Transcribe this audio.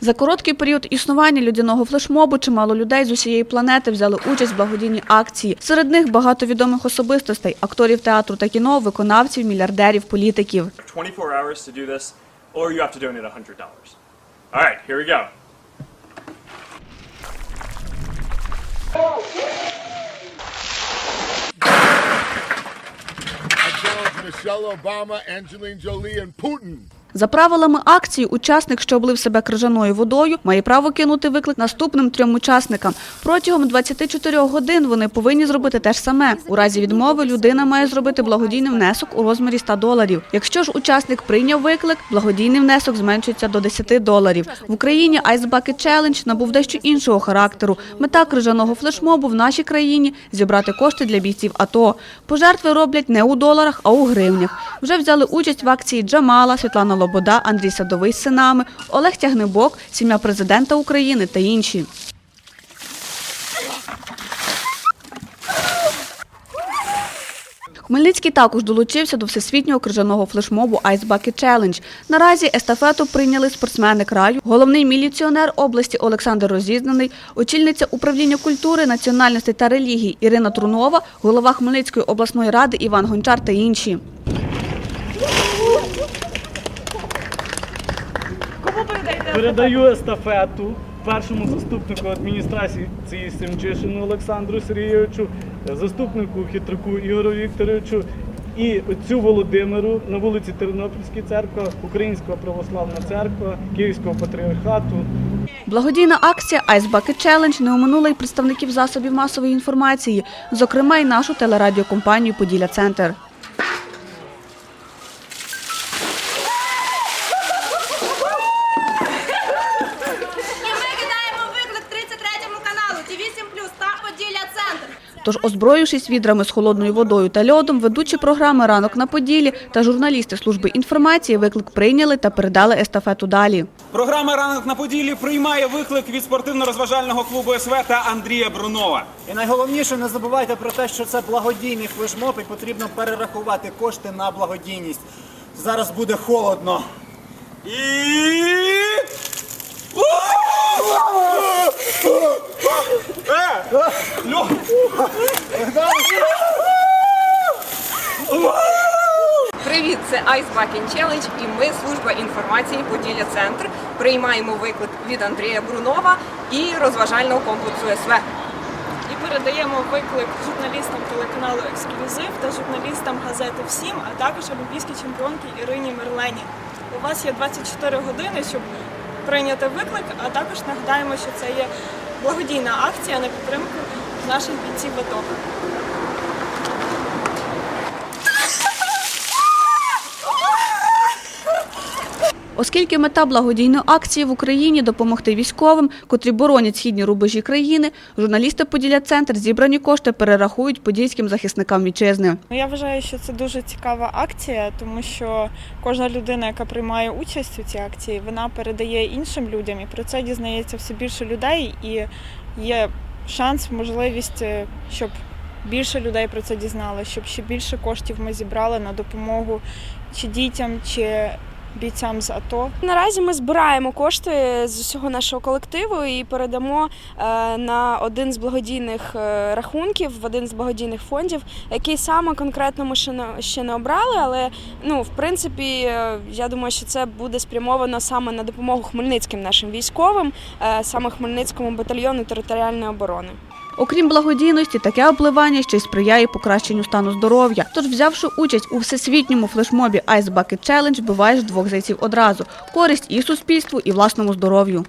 За короткий період існування людяного флешмобу чимало людей з усієї планети взяли участь в благодійній акції. Серед них багато відомих особистостей, акторів театру та кіно, виконавців, мільярдерів, політиків. 24 hours to do this, or you have to donate $100. All right, here we go. Michelle Obama, Angelina Jolie, and Putin. За правилами акції, учасник, що облив себе крижаною водою, має право кинути виклик наступним трьом учасникам. Протягом 24 годин вони повинні зробити те ж саме. У разі відмови людина має зробити благодійний внесок у розмірі 100 доларів. Якщо ж учасник прийняв виклик, благодійний внесок зменшується до 10 доларів. В Україні Ice Bucket Challenge набув дещо іншого характеру. Мета крижаного флешмобу в нашій країні зібрати кошти для бійців АТО. Пожертви роблять не у доларах, а у гривнях. Вже взяли участь в акції Джамала, Світлана Лобода, Андрій Садовий з синами, Олег Тягнебок, сім'я президента України та інші. Хмельницький також долучився до всесвітнього крижаного флешмобу Ice Bucket Challenge. Наразі естафету прийняли спортсмени краю, головний міліціонер області Олександр Розізнаний, очільниця управління культури, національності та релігії Ірина Трунова, голова Хмельницької обласної ради Іван Гончар та інші. Передаю естафету першому заступнику адміністрації Семчишину Олександру Сергійовичу, заступнику хитруку Ігору Вікторовичу і отцю Володимиру на вулиці Тернопільській церква, Українська православна церква, Київського патріархату. Благодійна акція Ice Bucket Challenge не оминула й представників засобів масової інформації, зокрема й нашу телерадіокомпанію Поділля Центр. І ми кидаємо виклик 33 каналу Ті8 та Поділля Центр. Тож, озброївшись відрами з холодною водою та льодом, ведучі програми Ранок на Поділі та журналісти служби інформації виклик прийняли та передали естафету далі. Програма Ранок на Поділлі приймає виклик від спортивно-розважального клубу СВ та Андрія Брунова. І найголовніше, не забувайте про те, що це благодійний флешмоб і потрібно перерахувати кошти на благодійність. Зараз буде холодно. І. Привіт, це Ice Bucket Challenge і ми служба інформації Поділля Центр. Приймаємо виклик від Андрія Брунова і розважального комплексу СВ. і передаємо виклик журналістам телеканалу Ексклюзив та журналістам газети Всім, а також олімпійській чемпіонці Ірині Мерлені. У вас є 24 години, щоб прийняти виклик, а також нагадаємо, що це є благодійна акція на підтримку наших бійців АТО. Оскільки мета благодійної акції в Україні допомогти військовим, котрі боронять східні рубежі країни, журналісти Поділля Центр зібрані кошти перерахують подільським захисникам вітчизни. Ну, Я вважаю, що це дуже цікава акція, тому що кожна людина, яка приймає участь у цій акції, вона передає іншим людям, і про це дізнається все більше людей, і є шанс, можливість, е, щоб більше людей про це дізнали, щоб ще більше коштів ми зібрали на допомогу чи дітям, чи бійцям з АТО. Наразі ми збираємо кошти з усього нашого колективу і передамо е, на один з благодійних е, рахунків, в один з благодійних фондів, який саме конкретно ми ще не, обрали, але ну, в принципі, е, я думаю, що це буде спрямовано саме на допомогу хмельницьким нашим військовим, саме Хмельницькому батальйону територіальної оборони. Окрім благодійності, таке обливання ще й сприяє покращенню стану здоров'я. Тож, взявши участь у всесвітньому флешмобі Ice Bucket Challenge, биваєш двох зайців одразу – користь і суспільству, і власному здоров'ю.